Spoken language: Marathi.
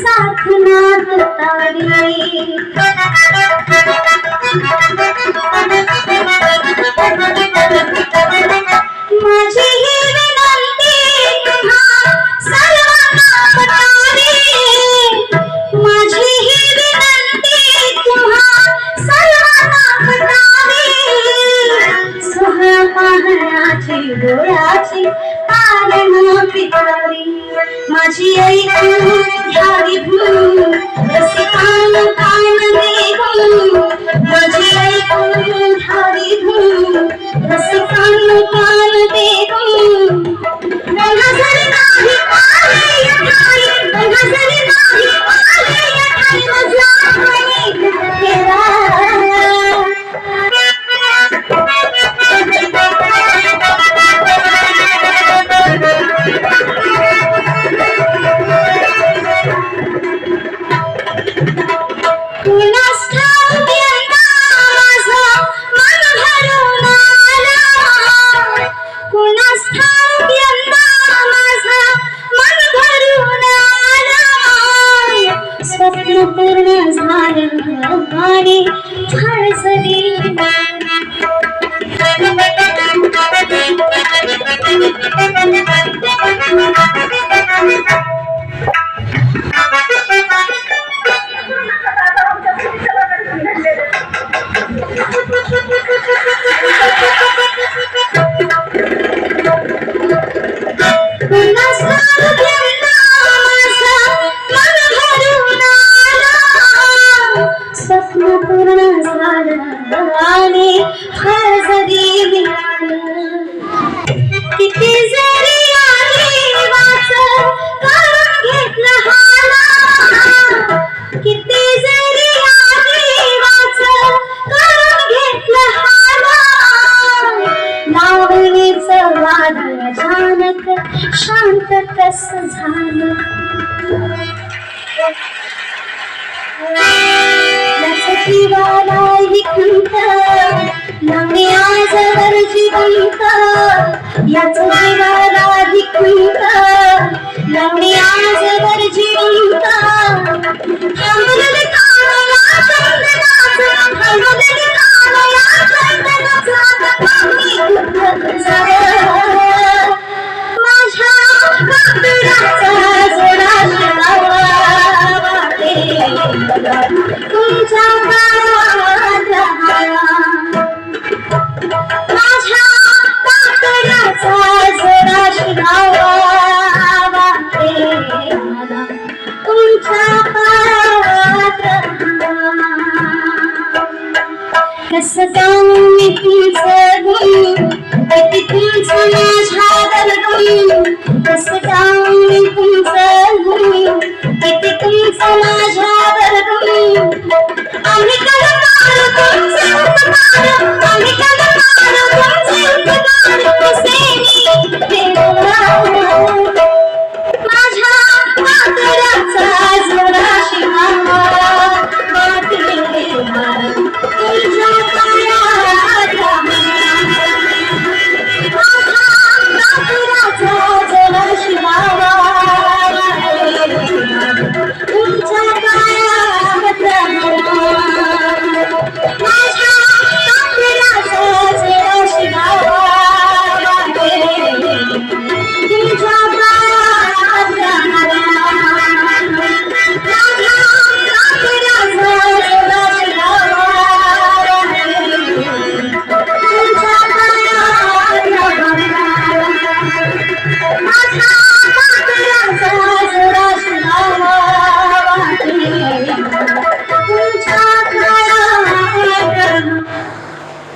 साथ नाथ तारी. appreciating how you blew. ভগবানের সরস্বতী Let's go! नात कस झालं नचतीवाला ही खंत नवी आजवर जिवंत नचतीवाला ही खंत नवी आजवर माझ्या कातराचा जरा शिराव.